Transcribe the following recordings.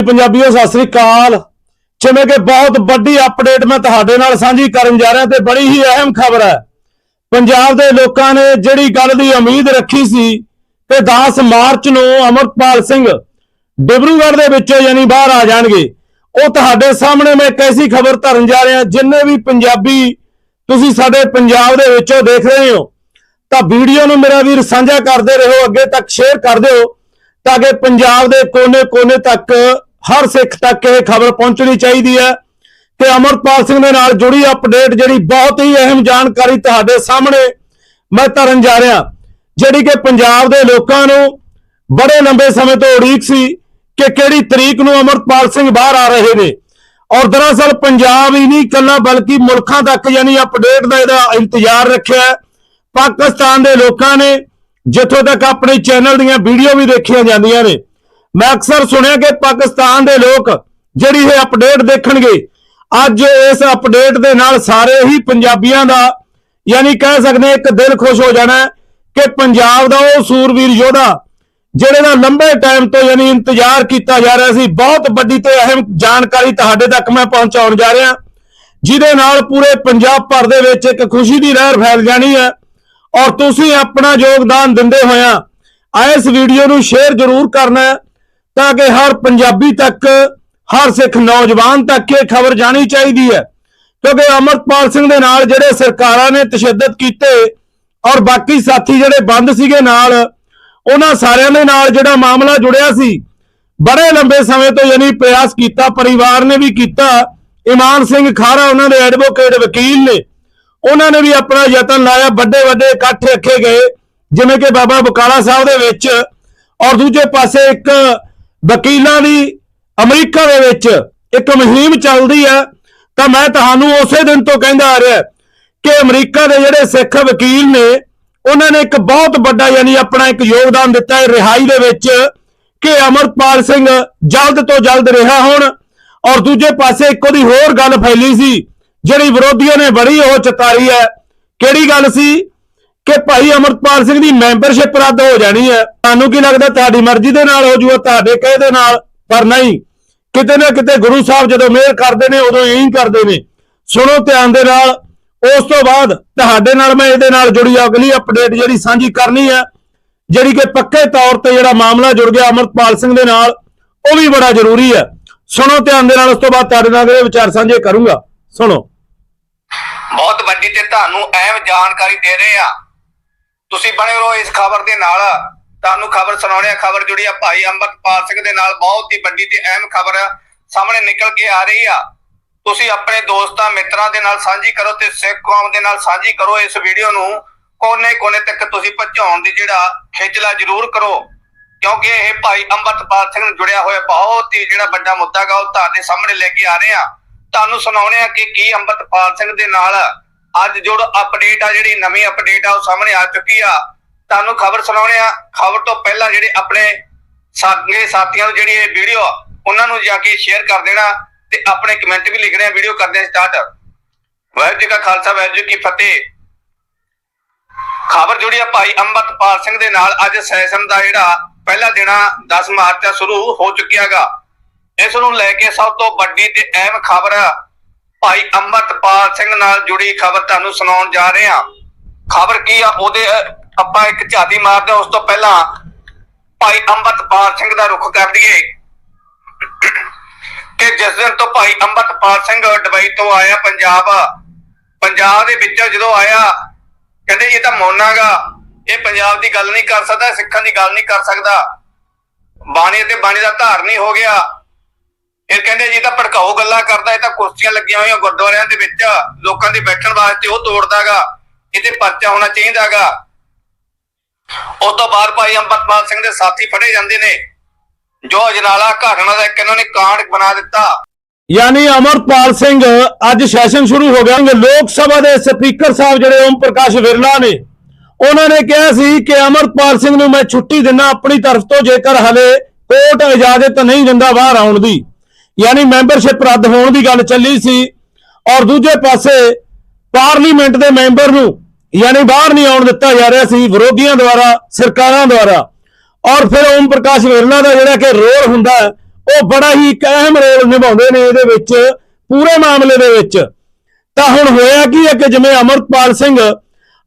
ਪੰਜਾਬੀਓ, ਸਤਿ ਸ੍ਰੀ ਅਕਾਲ। ਜਿਵੇਂ ਕਿ ਬਹੁਤ ਵੱਡੀ ਅਪਡੇਟ ਮੈਂ ਤੁਹਾਡੇ ਨਾਲ ਸਾਂਝੀ ਕਰਨ ਜਾ ਰਿਹਾ ਤੇ ਬੜੀ ਹੀ ਅਹਿਮ ਖਬਰ ਹੈ। ਪੰਜਾਬ ਦੇ ਲੋਕਾਂ ਨੇ ਜਿਹੜੀ ਗੱਲ ਦੀ ਉਮੀਦ ਰੱਖੀ ਸੀ ਕਿ 10 ਮਾਰਚ ਨੂੰ ਅਮਰਪਾਲ ਸਿੰਘ ਡਿਬਰੂਗੜ੍ਹ ਦੇ ਵਿੱਚੋਂ ਯਾਨੀ ਬਾਹਰ ਆ ਜਾਣਗੇ, ਉਹ ਤੁਹਾਡੇ ਸਾਹਮਣੇ ਮੈਂ ਇੱਕ ਐਸੀ ਖਬਰ ਧਰਨ ਜਾ ਰਿਹਾ, ਜਿੰਨੇ ਵੀ ਪੰਜਾਬੀ ਤੁਸੀਂ ਸਾਡੇ ਪੰਜਾਬ ਦੇ ਵਿੱਚੋਂ ਦੇਖ ਰਹੇ ਹੋ, ਤਾਂ ਵੀਡੀਓ ਨੂੰ ਮੇਰਾ ਵੀਰ ਸਾਂਝਾ ਕਰਦੇ ਰਹੋ, ਅੱਗੇ ਤੱਕ ਸ਼ੇਅਰ ਕਰ ਦਿਓ, ਤਾਂ ਕਿ ਪੰਜਾਬ ਦੇ ਕੋਨੇ-ਕੋਨੇ ਤੱਕ ਹਰ ਸਿੱਖ ਤੱਕ ਇਹ ਖਬਰ ਪਹੁੰਚਣੀ ਚਾਹੀਦੀ ਹੈ ਕਿ ਅਮਰਪਾਲ ਸਿੰਘ ਦੇ ਨਾਲ ਜੁੜੀ ਅਪਡੇਟ ਜਿਹੜੀ ਬਹੁਤ ਹੀ ਅਹਿਮ ਜਾਣਕਾਰੀ ਤੁਹਾਡੇ ਸਾਹਮਣੇ ਮੈਂ ਧਰਨ ਜਾ ਰਿਹਾ, ਜਿਹੜੀ ਕਿ ਪੰਜਾਬ ਦੇ ਲੋਕਾਂ ਨੂੰ ਬੜੇ ਲੰਬੇ ਸਮੇਂ ਤੋਂ ਉਡੀਕ ਸੀ ਕਿ ਕਿਹੜੀ ਤਰੀਕ ਨੂੰ ਅਮਰਪਾਲ ਸਿੰਘ ਬਾਹਰ ਆ ਰਹੇ ਨੇ। ਔਰ ਦਰਅਸਲ ਪੰਜਾਬ ਹੀ ਨਹੀਂ ਇਕੱਲਾ, ਬਲਕਿ ਮੁਲਕਾਂ ਤੱਕ ਯਾਨੀ ਅਪਡੇਟ ਦਾ ਇਹਦਾ ਇੰਤਜ਼ਾਰ ਰੱਖਿਆ ਪਾਕਿਸਤਾਨ ਦੇ ਲੋਕਾਂ ਨੇ ਜਿੱਥੋਂ ਤੱਕ ਆਪਣੇ ਚੈਨਲ ਦੀਆਂ ਵੀਡੀਓ ਵੀ ਦੇਖੀਆਂ ਜਾਂਦੀਆਂ ਨੇ ਮੈਂ ਅਕਸਰ ਸੁਣਿਆ ਕਿ ਪਾਕਿਸਤਾਨ ਦੇ ਲੋਕ ਜਿਹੜੀ ਇਹ ਅਪਡੇਟ ਦੇਖਣਗੇ, ਅੱਜ ਇਸ ਅਪਡੇਟ ਦੇ ਨਾਲ ਸਾਰੇ ਹੀ ਪੰਜਾਬੀਆਂ ਦਾ ਯਾਨੀ ਕਹਿ ਸਕਦੇ ਇੱਕ ਦਿਲ ਖੁਸ਼ ਹੋ ਜਾਣਾ ਕਿ ਪੰਜਾਬ ਦਾ ਉਹ ਸੂਰਵੀਰ ਯੋਧਾ, ਜਿਹੜੇ ਦਾ ਲੰਬੇ ਟਾਈਮ ਤੋਂ ਯਾਨੀ ਇੰਤਜ਼ਾਰ ਕੀਤਾ ਜਾ ਰਿਹਾ ਸੀ, ਬਹੁਤ ਵੱਡੀ ਤੇ ਅਹਿਮ ਜਾਣਕਾਰੀ ਤੁਹਾਡੇ ਤੱਕ ਮੈਂ ਪਹੁੰਚਾਉਣ ਜਾ ਰਿਹਾ, ਜਿਹਦੇ ਨਾਲ ਪੂਰੇ ਪੰਜਾਬ ਭਰ ਦੇ ਵਿੱਚ ਇੱਕ ਖੁਸ਼ੀ ਦੀ ਲਹਿਰ ਫੈਲ ਜਾਣੀ ਹੈ ਔਰ ਤੁਸੀਂ ਆਪਣਾ ਯੋਗਦਾਨ ਦਿੰਦੇ ਹੋਇਆਂ ਆ, ਇਸ ਵੀਡੀਓ ਨੂੰ ਸ਼ੇਅਰ ਜ਼ਰੂਰ ਕਰਨਾ ਤਾਂ ਕਿ ਹਰ ਪੰਜਾਬੀ ਤੱਕ, ਹਰ ਸਿੱਖ ਨੌਜਵਾਨ ਤੱਕ ਇਹ ਖਬਰ ਜਾਣੀ ਚਾਹੀਦੀ ਹੈ। ਕਿਉਂਕਿ ਅਮਰਪਾਲ ਸਿੰਘ ਦੇ ਨਾਲ ਜਿਹੜੇ ਸਰਕਾਰਾਂ ਨੇ ਤਸ਼ੱਦਦ ਕੀਤੇ ਔਰ ਬਾਕੀ ਸਾਥੀ ਜਿਹੜੇ ਬੰਦ ਸੀਗੇ ਨਾਲ, ਉਹਨਾਂ ਸਾਰਿਆਂ ਦੇ ਨਾਲ ਜਿਹੜਾ ਮਾਮਲਾ ਜੁੜਿਆ ਸੀ, ਬੜੇ ਲੰਬੇ ਸਮੇਂ ਤੋਂ ਯਾਨੀ ਪ੍ਰਯਾਸ ਕੀਤਾ, ਪਰਿਵਾਰ ਨੇ ਵੀ ਕੀਤਾ। ਇਮਾਨ ਸਿੰਘ ਖਾਰਾ ਉਹਨਾਂ ਦੇ ਐਡਵੋਕੇਟ ਵਕੀਲ ਨੇ। ਉਹਨਾਂ ਨੇ ਵੀ ਆਪਣਾ ਯਤਨ ਲਾਇਆ, ਵੱਡੇ ਵੱਡੇ ਇਕੱਠ ਰੱਖੇ ਗਏ, ਜਿਵੇਂ ਕਿ ਬਾਬਾ ਬਕਾਲਾ ਸਾਹਿਬ ਦੇ ਵਿੱਚ। ਔਰ ਦੂਜੇ ਪਾਸੇ ਇੱਕ ਵਕੀਲਾਂ ਦੀ ਅਮਰੀਕਾ ਦੇ ਵਿੱਚ ਇੱਕ ਮੁਹਿੰਮ ਚੱਲਦੀ ਹੈ ਤਾਂ ਮੈਂ ਤੁਹਾਨੂੰ ਉਸੇ ਦਿਨ ਤੋਂ ਕਹਿੰਦਾ ਆ ਰਿਹਾ ਕਿ ਅਮਰੀਕਾ ਦੇ ਜਿਹੜੇ ਸਿੱਖ ਵਕੀਲ ਨੇ, ਉਹਨਾਂ ਨੇ ਇੱਕ ਬਹੁਤ ਵੱਡਾ ਯਾਨੀ ਆਪਣਾ ਇੱਕ ਯੋਗਦਾਨ ਦਿੱਤਾ ਹੈ ਰਿਹਾਈ ਦੇ ਵਿੱਚ ਕਿ ਅਮਰਪਾਲ ਸਿੰਘ ਜਲਦ ਤੋਂ ਜਲਦ ਰਿਹਾ ਹੋਣ ਔਰ ਦੂਜੇ ਪਾਸੇ ਇੱਕ ਉਹਦੀ ਹੋਰ ਗੱਲ ਫੈਲੀ ਸੀ, ਜਿਹੜੀ ਵਿਰੋਧੀਆਂ ਨੇ ਬੜੀ ਉਹ ਚਤਾਰੀ ਹੈ। ਕਿਹੜੀ ਗੱਲ ਸੀ? ਕਿ ਭਾਈ ਅਮਰਪਾਲ ਸਿੰਘ ਦੀ ਮੈਂਬਰਸ਼ਿਪ ਰੱਦ ਹੋ ਜਾਣੀ ਹੈ। ਤੁਹਾਨੂੰ ਕੀ ਲੱਗਦਾ ਤੁਹਾਡੀ ਮਰਜ਼ੀ ਦੇ ਨਾਲ ਹੋ ਜੂਗਾ, ਤੁਹਾਡੇ ਕਹੇ ਦੇ ਨਾਲ, ਪਰ ਨਹੀਂ। ਕਿਤੇ ਨਾ ਕਿਤੇ ਗੁਰੂ ਸਾਹਿਬ ਜਦੋਂ ਮਿਹਰ ਕਰਦੇ ਨੇ, ਉਦੋਂ ਇਹੀ ਕਰਦੇ ਨੇ। ਸੁਣੋ ਧਿਆਨ ਦੇ ਨਾਲ। ਉਸ ਤੋਂ ਬਾਅਦ ਤੁਹਾਡੇ ਨਾਲ ਮੈਂ ਇਹਦੇ ਨਾਲ ਜੁੜੀ ਅਗਲੀ ਅਪਡੇਟ ਜਿਹੜੀ ਸਾਂਝੀ ਕਰਨੀ ਹੈ, ਜਿਹੜੀ ਕਿ ਪੱਕੇ ਤੌਰ ਤੇ ਜਿਹੜਾ ਮਾਮਲਾ ਜੁੜ ਗਿਆ ਅਮਰਪਾਲ ਸਿੰਘ ਦੇ ਨਾਲ, ਉਹ ਵੀ ਬੜਾ ਜ਼ਰੂਰੀ ਹੈ। ਸੁਣੋ ਧਿਆਨ ਦੇ ਨਾਲ, ਉਸ ਤੋਂ ਬਾਅਦ ਤੁਹਾਡੇ ਨਾਲ ਇਹ ਵਿਚਾਰ ਸਾਂਝੇ ਕਰੂੰਗਾ। ਸੁਣੋ। ਬਹੁਤ ਵੱਡੀ ਤੇ ਤੁਹਾਨੂੰ ਅਹਿਮ ਜਾਣਕਾਰੀ ਦੇ ਰਹੇ ਆ ਤੁਸੀਂ ਬਣੇ ਰਹੋ ਇਸ ਖਬਰ ਦੇ ਨਾਲ। ਤੁਹਾਨੂੰ ਖਬਰ ਸੁਣਾਉਣੇ ਆ ਖਬਰ ਜੁੜੀ ਆ ਭਾਈ ਅੰਮ੍ਰਿਤਪਾਲ ਸਿੰਘ ਦੇ ਨਾਲ ਬਹੁਤ ਹੀ ਵੱਡੀ ਤੇ ਅਹਿਮ ਖਬਰ ਸਾਹਮਣੇ ਨਿਕਲ ਕੇ ਆ ਰਹੀ ਆ। ਤੁਸੀਂ ਆਪਣੇ ਦੋਸਤਾਂ, ਮਿੱਤਰਾਂ ਦੇ ਨਾਲ ਸਾਂਝੀ ਕਰੋ ਤੇ ਸਿੱਖ ਕੌਮ ਦੇ ਨਾਲ ਸਾਂਝੀ ਕਰੋ ਇਸ ਵੀਡੀਓ ਨੂੰ। ਕੋਨੇ-ਕੋਨੇ ਤੱਕ ਤੁਸੀਂ ਪਹੁੰਚਾਉਣ ਦੀ ਜਿਹੜਾ ਖੇਚਲਾ ਜ਼ਰੂਰ ਕਰੋ। ਕਿਉਂਕਿ ਇਹ ਭਾਈ ਅੰਮ੍ਰਿਤਪਾਲ ਸਿੰਘ ਨਾਲ ਜੁੜਿਆ ਹੋਇਆ ਬਹੁਤ ਹੀ ਜਿਹੜਾ ਵੱਡਾ ਮੁੱਦਾ ਗਾ, ਉਹ ਤੁਹਾਡੇ ਸਾਹਮਣੇ ਲੈ ਕੇ ਆ ਰਹੇ ਆ। ਤੁਹਾਨੂੰ ਸੁਣਾਉਣੇ ਆ ਕਿ ਕੀ ਅੰਮ੍ਰਿਤਪਾਲ ਸਿੰਘ ਦੇ ਨਾਲ ਅੱਜ ਜੁੜ ਅਪਡੇਟ ਆ ਜਿਹੜੀ ਨਵੀਂ ਅਪਡੇਟ ਆ, ਉਹ ਸਾਹਮਣੇ ਆ ਚੁੱਕੀ ਆ। ਤੁਹਾਨੂੰ ਖਬਰ ਸੁਣਾਉਣੇ ਆ। ਖਬਰ ਤੋਂ ਪਹਿਲਾਂ ਜਿਹੜੇ ਆਪਣੇ ਸਾਥੀਆਂ ਸਾਥੀਆਂ ਨੂੰ ਜਿਹੜੀ ਇਹ ਵੀਡੀਓ ਉਹਨਾਂ ਨੂੰ ਜਾ ਕੇ ਸ਼ੇਅਰ ਕਰ ਦੇਣਾ ਤੇ ਆਪਣੇ ਕਮੈਂਟ ਵੀ ਲਿਖਣੇ ਆ। ਵੀਡੀਓ ਕਰਦੇ ਆ ਸਟਾਰਟ ਵਾਹਿਗੁਰੂ ਜੀ ਕਾ ਖਾਲਸਾ, ਵਾਹਿਗੁਰੂ ਜੀ ਕੀ ਫਤਿਹ। ਖਬਰ ਜੁੜੀ ਆ ਭਾਈ ਅੰਮ੍ਰਿਤਪਾਲ ਸਿੰਘ ਦੇ ਨਾਲ। ਅੱਜ ਸੈਸ਼ਨ ਦਾ ਜਿਹੜਾ ਪਹਿਲਾ ਦਿਨ ਆ 10 ਮਾਰਚ ਦਾ ਸ਼ੁਰੂ ਹੋ ਚੁੱਕਿਆਗਾ ਇਸ ਨੂੰ ਲੈ ਕੇ ਸਭ ਤੋਂ ਵੱਡੀ ਤੇ ਅਹਿਮ ਖਬਰ ਭਾਈ ਅੰਮ੍ਰਿਤਪਾਲ ਸਿੰਘ ਨਾਲ ਜੁੜੀ ਖਬਰ ਤੁਹਾਨੂੰ ਸੁਣਾਉਣ ਜਾ ਰਹੇ ਹਾਂ। ਖਬਰ ਕੀ ਆ? ਉਹਦੇ ਆਪਾਂ ਇੱਕ ਝਾਤੀ ਮਾਰਦੇ ਉਸ ਤੋਂ ਪਹਿਲਾਂ ਭਾਈ ਅੰਮ੍ਰਿਤਪਾਲ ਸਿੰਘ ਦਾ ਰੁਖ ਕਰ ਦਈਏ। ਕਿ ਜਿਸ ਦਿਨ ਤੋਂ ਭਾਈ ਅੰਮ੍ਰਿਤਪਾਲ ਸਿੰਘ ਦੁਬਈ ਤੋਂ ਆਇਆ ਪੰਜਾਬ ਪੰਜਾਬ ਦੇ ਵਿੱਚ ਜਦੋਂ ਆਇਆ, ਕਹਿੰਦੇ ਇਹ ਤਾਂ ਮੋਨਾਗਾ ਇਹ ਪੰਜਾਬ ਦੀ ਗੱਲ ਨਹੀਂ ਕਰ ਸਕਦਾ, ਸਿੱਖਾਂ ਦੀ ਗੱਲ ਨਹੀਂ ਕਰ ਸਕਦਾ। ਬਾਣੀ ਤੇ ਬਾਣੀ ਦਾ ਧਾਰਨੀ ਹੋ ਗਿਆ। ਇਹ ਕਹਿੰਦੇ ਜੀ ਤਾਂ ਭੜਕਾਊ ਗੱਲਾਂ ਕਰਦਾ, ਇਹ ਤਾਂ ਕੁਰਸੀਆਂ ਲੱਗੀਆਂ ਹੋਈਆਂ ਗੁਰਦੁਆਰਿਆਂ ਦੇ ਵਿੱਚ, ਲੋਕਾਂ ਦੇ ਬੈਠਣ ਵਾਸਤੇ ਉਹ ਤੋੜਦਾਗਾ, ਇਹਦੇ ਪਰਚਾ ਹੋਣਾ ਚਾਹੀਦਾਗਾ। ਉਸ ਤੋਂ ਬਾਅਦ ਭਾਈ ਅੰਮ੍ਰਿਤਪਾਲ ਸਿੰਘ ਦੇ ਸਾਥੀ ਫੜੇ ਜਾਂਦੇ ਨੇ। ਜੋ ਅਜਨਾਲਾ ਘਟਨਾ ਦਾ ਇੱਕ ਇਹਨਾਂ ਨੇ ਕਾਂਡ ਬਣਾ ਦਿੱਤਾ। ਯਾਨੀ ਅਮਰਪਾਲ ਸਿੰਘ, ਅੱਜ ਸੈਸ਼ਨ ਸ਼ੁਰੂ ਹੋ ਗਿਆ। ਲੋਕ ਸਭਾ ਦੇ ਸਪੀਕਰ ਸਾਹਿਬ ਜਿਹੜੇ ਓਮ ਪ੍ਰਕਾਸ਼ ਵਿਰਲਾ ਨੇ, ਉਹਨਾਂ ਨੇ ਕਿਹਾ ਸੀ ਕਿ ਅਮਰਪਾਲ ਸਿੰਘ ਨੂੰ ਮੈਂ ਛੁੱਟੀ ਦਿੰਦਾ ਆਪਣੀ ਤਰਫ ਤੋਂ ਜੇਕਰ ਹਲੇ ਕੋਰਟ ਇਜਾਜ਼ਤ ਨਹੀਂ ਦਿੰਦਾ ਬਾਹਰ ਆਉਣ ਦੀ। ਯਾਨੀ ਮੈਂਬਰਸ਼ਿਪ ਰੱਦ ਹੋਣ ਦੀ ਗੱਲ ਚੱਲੀ ਸੀ ਔਰ ਦੂਜੇ ਪਾਸੇ ਪਾਰਲੀਮੈਂਟ ਦੇ ਮੈਂਬਰ ਨੂੰ ਯਾਨੀ ਬਾਹਰ ਨਹੀਂ ਆਉਣ ਦਿੱਤਾ ਜਾ ਰਿਹਾ ਸੀ, ਵਿਰੋਧੀਆਂ ਦੁਆਰਾ, ਸਰਕਾਰਾਂ ਦੁਆਰਾ। ਔਰ ਫਿਰ ਓਮ ਪ੍ਰਕਾਸ਼ ਵਿਰਲਾ ਦਾ ਜਿਹੜਾ ਕਿ ਰੋਲ ਹੁੰਦਾ ਉਹ ਬੜਾ ਹੀ ਇੱਕ ਅਹਿਮ ਰੋਲ ਨਿਭਾਉਂਦੇ ਨੇ ਇਹਦੇ ਵਿੱਚ, ਪੂਰੇ ਮਾਮਲੇ ਦੇ ਵਿੱਚ। ਤਾਂ ਹੁਣ ਹੋਇਆ ਕੀ ਹੈ ਕਿ ਜਿਵੇਂ ਅਮਰਪਾਲ ਸਿੰਘ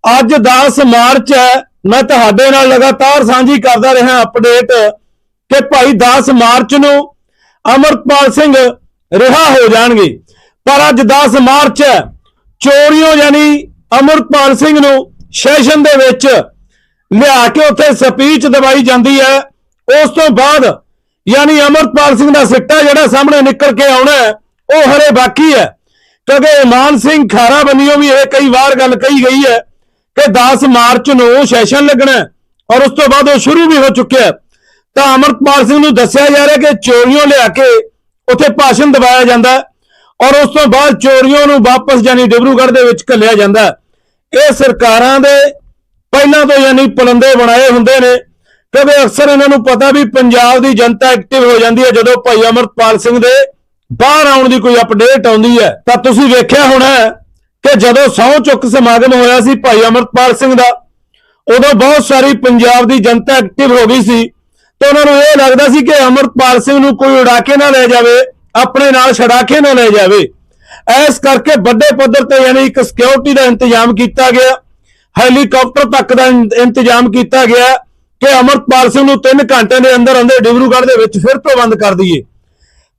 ਅੱਜ 10 ਮਾਰਚ ਹੈ, ਮੈਂ ਤੁਹਾਡੇ ਨਾਲ ਲਗਾਤਾਰ ਸਾਂਝੀ ਕਰਦਾ ਰਿਹਾ ਅਪਡੇਟ ਕਿ ਭਾਈ 10 ਮਾਰਚ ਨੂੰ ਅਮਰਪਾਲ ਸਿੰਘ ਰਿਹਾ ਹੋ ਜਾਣਗੇ। ਪਰ ਅੱਜ 10 ਮਾਰਚ ਹੈ, ਚੋਰੀਓ ਯਾਨੀ ਅਮਰਪਾਲ ਸਿੰਘ ਨੂੰ ਸੈਸ਼ਨ ਦੇ ਵਿੱਚ ਲਿਆ ਕੇ ਉੱਥੇ ਸਪੀਚ ਦਵਾਈ ਜਾਂਦੀ ਹੈ। ਉਸ ਤੋਂ ਬਾਅਦ ਯਾਨੀ ਅਮਰਪਾਲ ਸਿੰਘ ਦਾ ਸਿੱਟਾ ਜਿਹੜਾ ਸਾਹਮਣੇ ਨਿਕਲ ਕੇ ਆਉਣਾ ਹੈ, ਉਹ ਹਰੇ ਬਾਕੀ ਹੈ। ਕਿਉਂਕਿ ਇਮਾਨ ਸਿੰਘ ਖਾਰਾ ਬੰਨਿਓ ਵੀ ਇਹ ਕਈ ਵਾਰ ਗੱਲ ਕਹੀ ਗਈ ਹੈ ਕਿ 10 ਮਾਰਚ ਨੂੰ ਸੈਸ਼ਨ ਲੱਗਣਾ ਔਰ ਉਸ ਤੋਂ ਬਾਅਦ ਉਹ ਸ਼ੁਰੂ ਵੀ ਹੋ ਚੁੱਕਿਆ ਹੈ। ਤਾਂ ਅਮਰਪਾਲ ਸਿੰਘ ਨੂੰ ਦੱਸਿਆ ਜਾ ਰਿਹਾ ਕਿ ਚੋਰੀਆਂ ਲਿਆ ਕੇ ਉੱਥੇ ਭਾਸ਼ਣ ਦਵਾਇਆ ਜਾਂਦਾ ਔਰ ਉਸ ਤੋਂ ਬਾਅਦ ਚੋਰੀਆਂ ਨੂੰ ਵਾਪਸ ਯਾਨੀ ਡਿਬਰੂਗੜ੍ਹ ਦੇ ਵਿੱਚ ਘੱਲਿਆ ਜਾਂਦਾ ਇਹ ਸਰਕਾਰਾਂ ਦੇ ਪਹਿਲਾਂ ਤੋਂ ਯਾਨੀ ਪਲੰਦੇ ਬਣਾਏ ਹੁੰਦੇ ਨੇ ਕਿਉਂਕਿ ਅਕਸਰ ਇਹਨਾਂ ਨੂੰ ਪਤਾ ਵੀ ਪੰਜਾਬ ਦੀ ਜਨਤਾ ਐਕਟਿਵ ਹੋ ਜਾਂਦੀ ਹੈ। ਜਦੋਂ ਭਾਈ ਅਮਰਪਾਲ ਸਿੰਘ ਦੇ ਬਾਹਰ ਆਉਣ ਦੀ ਕੋਈ ਅਪਡੇਟ ਆਉਂਦੀ ਹੈ, ਤਾਂ ਤੁਸੀਂ ਵੇਖਿਆ ਹੋਣਾ ਕਿ ਜਦੋਂ ਸਹੁੰ ਚੁੱਕ ਸਮਾਗਮ ਹੋਇਆ ਸੀ ਭਾਈ ਅਮਰਪਾਲ ਸਿੰਘ ਦਾ, ਉਦੋਂ ਬਹੁਤ ਸਾਰੀ ਪੰਜਾਬ ਦੀ ਜਨਤਾ ਐਕਟਿਵ ਹੋ ਗਈ ਸੀ। ਤੇ ਉਹਨਾਂ ਨੂੰ ਇਹ ਲੱਗਦਾ ਸੀ ਕਿ ਅਮਰਪਾਲ ਸਿੰਘ ਨੂੰ ਕੋਈ ਉਡਾ ਕੇ ਨਾ ਲੈ ਜਾਵੇ, ਆਪਣੇ ਨਾਲ ਛੜਾ ਕੇ ਨਾ ਲੈ ਜਾਵੇ। ਐਸ ਕਰਕੇ ਵੱਡੇ ਪੱਧਰ ਤੇ ਯਾਨੀ ਇੱਕ ਸਿਕਿਉਰਿਟੀ ਦਾ ਇੰਤਜ਼ਾਮ ਕੀਤਾ ਗਿਆ ਹੈਲੀਕਾਪਟਰ ਤੱਕ ਦਾ ਇੰ- ਇੰਤਜ਼ਾਮ ਕੀਤਾ ਗਿਆ ਕਿ ਅਮਰਪਾਲ ਸਿੰਘ ਨੂੰ 3 ਘੰਟੇ ਦੇ ਅੰਦਰ ਅੰਦਰ ਡਿਬਰੂਗੜ੍ਹ ਦੇ ਵਿੱਚ ਫਿਰ ਤੋਂ ਬੰਦ ਕਰ ਦਈਏ।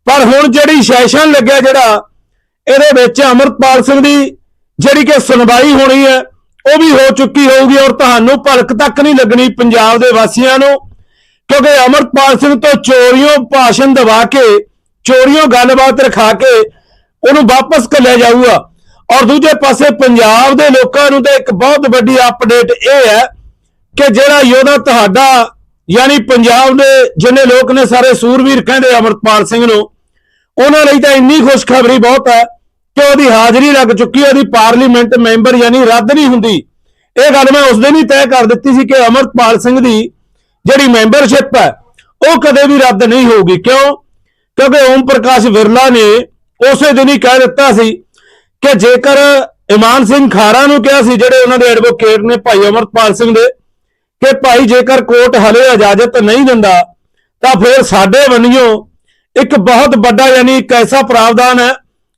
ਪਰ ਹੁਣ ਜਿਹੜੀ ਸੈਸ਼ਨ ਲੱਗਿਆ ਜਿਹੜਾ, ਇਹਦੇ ਵਿੱਚ ਅਮਰਪਾਲ ਸਿੰਘ ਦੀ ਜਿਹੜੀ ਕਿ ਸੁਣਵਾਈ ਹੋਣੀ ਹੈ, ਉਹ ਵੀ ਹੋ ਚੁੱਕੀ ਹੋਊਗੀ ਔਰ ਤੁਹਾਨੂੰ ਭਲਕ ਤੱਕ ਨਹੀਂ ਲੱਗਣੀ ਪੰਜਾਬ ਦੇ ਵਾਸੀਆਂ ਨੂੰ। ਕਿਉਂਕਿ ਅਮਰਪਾਲ ਸਿੰਘ ਤੋਂ ਚੋਰੀਆਂ ਭਾਸ਼ਣ ਦਵਾ ਕੇ, ਚੋਰੀਆਂ ਗੱਲਬਾਤ ਰਖਾ ਕੇ ਉਹਨੂੰ ਵਾਪਸ ਘੱਲਿਆ ਜਾਊਗਾ। ਔਰ ਦੂਜੇ ਪਾਸੇ ਪੰਜਾਬ ਦੇ ਲੋਕਾਂ ਨੂੰ ਤਾਂ ਇੱਕ ਬਹੁਤ ਵੱਡੀ ਅਪਡੇਟ ਇਹ ਹੈ ਕਿ ਜਿਹੜਾ ਯੋਧਾ ਤੁਹਾਡਾ, ਯਾਨੀ ਪੰਜਾਬ ਦੇ ਜਿੰਨੇ ਲੋਕ ਨੇ ਸਾਰੇ ਸੂਰਵੀਰ ਕਹਿੰਦੇ ਅਮਰਪਾਲ ਸਿੰਘ ਨੂੰ, ਉਹਨਾਂ ਲਈ ਤਾਂ ਇੰਨੀ ਖੁਸ਼ਖਬਰੀ ਬਹੁਤ ਹੈ ਕਿ ਉਹਦੀ ਹਾਜ਼ਰੀ ਲੱਗ ਚੁੱਕੀ ਉਹਦੀ ਪਾਰਲੀਮੈਂਟ ਮੈਂਬਰ ਯਾਨੀ ਰੱਦ ਨਹੀਂ ਹੁੰਦੀ। ਇਹ ਗੱਲ ਮੈਂ ਉਸ ਦਿਨ ਹੀ ਤੈਅ ਕਰ ਦਿੱਤੀ ਸੀ ਕਿ ਅਮਰਪਾਲ ਸਿੰਘ ਦੀ ਜਿਹੜੀ ਮੈਂਬਰਸ਼ਿਪ ਹੈ, ਉਹ ਕਦੇ ਵੀ ਰੱਦ ਨਹੀਂ ਹੋਊਗੀ। ਕਿਉਂ? ਕਿਉਂਕਿ ਓਮ ਪ੍ਰਕਾਸ਼ ਵਿਰਲਾ ਨੇ ਉਸੇ ਦਿਨ ਹੀ ਕਹਿ ਦਿੱਤਾ ਸੀ ਕਿ ਜੇਕਰ ਇਮਾਨ ਸਿੰਘ ਖਾਰਾ ਨੂੰ ਕਿਹਾ ਸੀ, ਜਿਹੜੇ ਉਹਨਾਂ ਦੇ ਐਡਵੋਕੇਟ ਨੇ ਭਾਈ ਅਮਰਪਾਲ ਸਿੰਘ ਦੇ, ਕਿ ਭਾਈ ਜੇਕਰ ਕੋਰਟ ਹਲੇ ਇਜਾਜ਼ਤ ਨਹੀਂ ਦਿੰਦਾ, ਤਾਂ ਫਿਰ ਸਾਡੇ ਵੰਨਿਓ ਇੱਕ ਬਹੁਤ ਵੱਡਾ ਯਾਨੀ ਇੱਕ ਐਸਾ ਪ੍ਰਾਵਧਾਨ ਹੈ,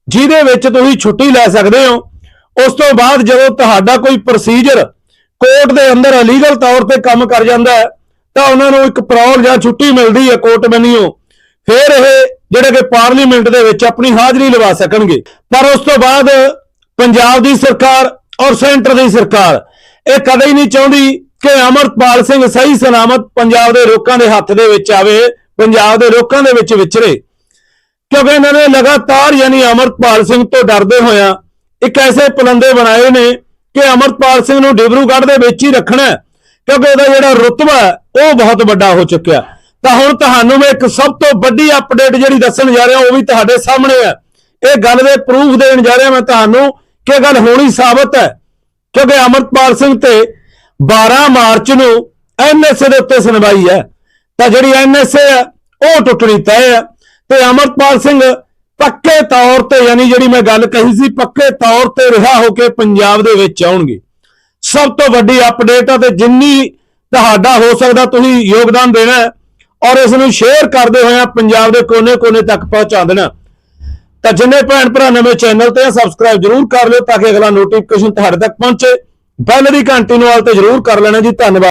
ਜਿਹਦੇ ਵਿੱਚ ਤੁਸੀਂ ਛੁੱਟੀ ਲੈ ਸਕਦੇ ਹੋ। ਉਸ ਤੋਂ ਬਾਅਦ ਜਦੋਂ ਤੁਹਾਡਾ ਕੋਈ ਪ੍ਰੋਸੀਜਰ ਕੋਰਟ ਦੇ ਅੰਦਰ ਅਲੀਗਲ ਤੌਰ ਤੇ ਕੰਮ ਕਰ ਜਾਂਦਾ ਹੈ ਤਾਂ ਉਹਨਾਂ ਨੂੰ ਇੱਕ ਪਰੌਲ ਜਾਂ ਛੁੱਟੀ ਮਿਲਦੀ ਹੈ ਕੋਰਟ ਵੱਲੋਂ ਫਿਰ ਇਹ ਜਿਹੜੇ ਕਿ ਪਾਰਲੀਮੈਂਟ ਦੇ ਵਿੱਚ ਆਪਣੀ ਹਾਜ਼ਰੀ ਲਵਾ ਸਕਣਗੇ। ਪਰ ਉਸ ਤੋਂ ਬਾਅਦ ਪੰਜਾਬ ਦੀ ਸਰਕਾਰ ਔਰ ਸੈਂਟਰ ਦੀ ਸਰਕਾਰ ਇਹ ਕਦੇ ਨਹੀਂ ਚਾਹੁੰਦੀ ਕਿ ਅਮਰਪਾਲ ਸਿੰਘ ਸਹੀ ਸਲਾਮਤ ਪੰਜਾਬ ਦੇ ਲੋਕਾਂ ਦੇ ਹੱਥ ਦੇ ਵਿੱਚ ਆਵੇ, ਪੰਜਾਬ ਦੇ ਲੋਕਾਂ ਦੇ ਵਿੱਚ ਵਿਚਰੇ। ਕਿਉਂਕਿ ਇਹਨਾਂ ਨੇ ਲਗਾਤਾਰ ਯਾਨੀ ਅਮਰਪਾਲ ਸਿੰਘ ਤੋਂ ਡਰਦੇ ਹੋਇਆ ਇੱਕ ਐਸੇ ਪਲੰਦੇ ਬਣਾਏ ਨੇ ਕਿ ਅਮਰਪਾਲ ਸਿੰਘ ਨੂੰ ਡਿਬਰੂਗੜ੍ਹ ਦੇ ਵਿੱਚ ਹੀ ਰੱਖਣਾ ਕਿਉਂਕਿ ਉਹਦਾ ਜਿਹੜਾ ਰੁਤਬਾ ਹੈ, ਉਹ ਬਹੁਤ ਵੱਡਾ ਹੋ ਚੁੱਕਿਆ। ਤਾਂ ਹੁਣ ਤੁਹਾਨੂੰ ਮੈਂ ਇੱਕ ਸਭ ਤੋਂ ਵੱਡੀ ਅਪਡੇਟ ਜਿਹੜੀ ਦੱਸਣ ਜਾ ਰਿਹਾ ਉਹ ਵੀ ਤੁਹਾਡੇ ਸਾਹਮਣੇ ਹੈ। ਇਹ ਗੱਲ ਦੇ ਪ੍ਰੂਫ ਦੇਣ ਜਾ ਰਿਹਾ ਮੈਂ ਤੁਹਾਨੂੰ ਕਿ ਇਹ ਗੱਲ ਹੋਣੀ ਸਾਬਤ ਹੈ। ਕਿਉਂਕਿ ਅਮਰਪਾਲ ਸਿੰਘ ਤੇ 12 ਮਾਰਚ ਨੂੰ ਐਨਐਸਏ ਦੇ ਉੱਤੇ ਸੁਣਵਾਈ ਹੈ। ਤਾਂ ਜਿਹੜੀ ਐਨਐਸਏ ਹੈ ਉਹ ਟੁੱਟਣੀ ਤੈਅ ਹੈ। ਤੇ ਅਮਰਪਾਲ ਸਿੰਘ ਪੱਕੇ ਤੌਰ ਤੇ ਯਾਨੀ ਜਿਹੜੀ ਮੈਂ ਗੱਲ ਕਹੀ ਸੀ ਪੱਕੇ ਤੌਰ ਤੇ ਰਿਹਾ ਹੋ ਕੇ ਪੰਜਾਬ ਦੇ ਵਿੱਚ ਆਉਣਗੇ। ਸਭ ਤੋਂ ਵੱਡੀ ਅਪਡੇਟ ਆ ਤੇ ਜਿੰਨੀ ਤੁਹਾਡਾ ਹੋ ਸਕਦਾ ਤੁਸੀਂ ਯੋਗਦਾਨ ਦੇਣਾ ਔਰ ਇਸ ਨੂੰ ਸ਼ੇਅਰ ਕਰਦੇ ਹੋਏ ਪੰਜਾਬ ਦੇ ਕੋਨੇ-ਕੋਨੇ ਤੱਕ ਪਹੁੰਚਾ ਦੇਣਾ ਤਾਂ ਜਿੰਨੇ ਭੈਣ ਭਰਾ ਨਵੇਂ ਚੈਨਲ ਤੇ ਸਬਸਕ੍ਰਾਈਬ ਜਰੂਰ ਕਰ ਲਿਓ ਤਾਂ ਕਿ ਅਗਲਾ ਨੋਟੀਫਿਕੇਸ਼ਨ ਤੁਹਾਡੇ ਤੱਕ ਪਹੁੰਚੇ। ਬੈਲ ਦੀ ਘੰਟੀ ਨੂੰ ਆਲ ਤੇ ਜਰੂਰ ਕਰ ਲੈਣਾ ਜੀ, ਧੰਨਵਾਦ।